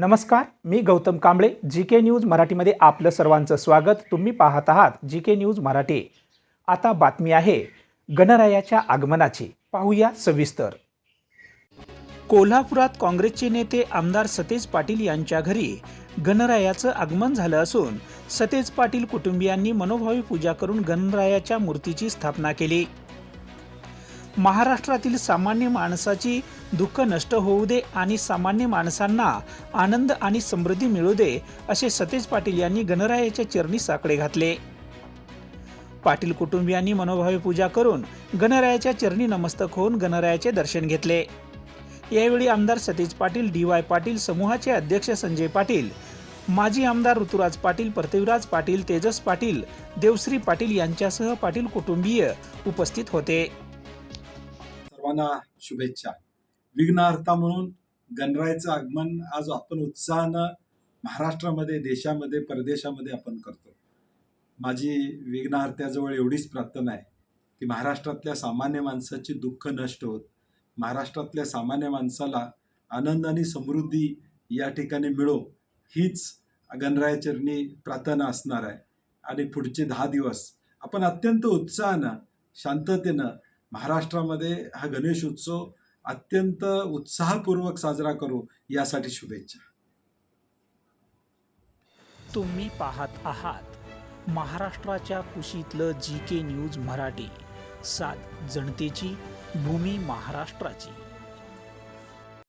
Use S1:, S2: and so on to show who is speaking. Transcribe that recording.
S1: नमस्कार मी Gautam Kamble G K news मराठीमध्ये आपलं सर्वांचं स्वागत. तुम्ही पाहत आहात जी के न्यूज मराठी. आता बातमी आहे गणरायाच्या आगमनाची. पाहूया सविस्तर. कोल्हापुरात काँग्रेसचे नेते आमदार सतेज पाटील यांच्या घरी गणरायाचं आगमन झालं असून सतेज पाटील कुटुंबियांनी मनोभावी पूजा करून गणरायाच्या मूर्तीची स्थापना केली. महाराष्ट्रातील सामान्य माणसाची दुःख नष्ट होऊ दे आणि सामान्य माणसांना आनंद आणि समृद्धी मिळू दे असे सतेज पाटील यांनी गणरायाच्या चरणी साकडे घातले. पाटील कुटुंबियांनी मनोभावे पूजा करून गणरायाच्या चरणी नमस्तक होऊन गणरायाचे दर्शन घेतले. यावेळी आमदार सतेज पाटील डी वाय पाटील समूहाचे अध्यक्ष संजय पाटील माजी आमदार ऋतुराज पाटील पृथ्वीराज पाटील तेजस पाटील देवश्री पाटील यांच्यासह पाटील कुटुंबीय उपस्थित होते.
S2: सर्वांना शुभेच्छा. विघ्नहर्ता म्हणून गणरायाचं आगमन आज आपण उत्साहानं महाराष्ट्रामध्ये देशामध्ये परदेशामध्ये आपण करतो. माझी विघ्नहर्त्याजवळ एवढीच प्रार्थना आहे की महाराष्ट्रातल्या सामान्य माणसाची दुःख नष्ट होत महाराष्ट्रातल्या सामान्य माणसाला आनंद आणि समृद्धी या ठिकाणी मिळो हीच गणरायाचरणी प्रार्थना असणार आहे. आणि पुढचे दहा दिवस आपण अत्यंत उत्साहानं शांततेनं महाराष्ट्रामध्ये हा गणेश उत्सव अत्यंत उत्साहपूर्वक साजरा करू यासाठी शुभेच्छा.
S1: तुम्ही पाहत आहात महाराष्ट्राच्या कुशीतलं जी के न्यूज मराठी. सात जनतेची भूमी महाराष्ट्राची.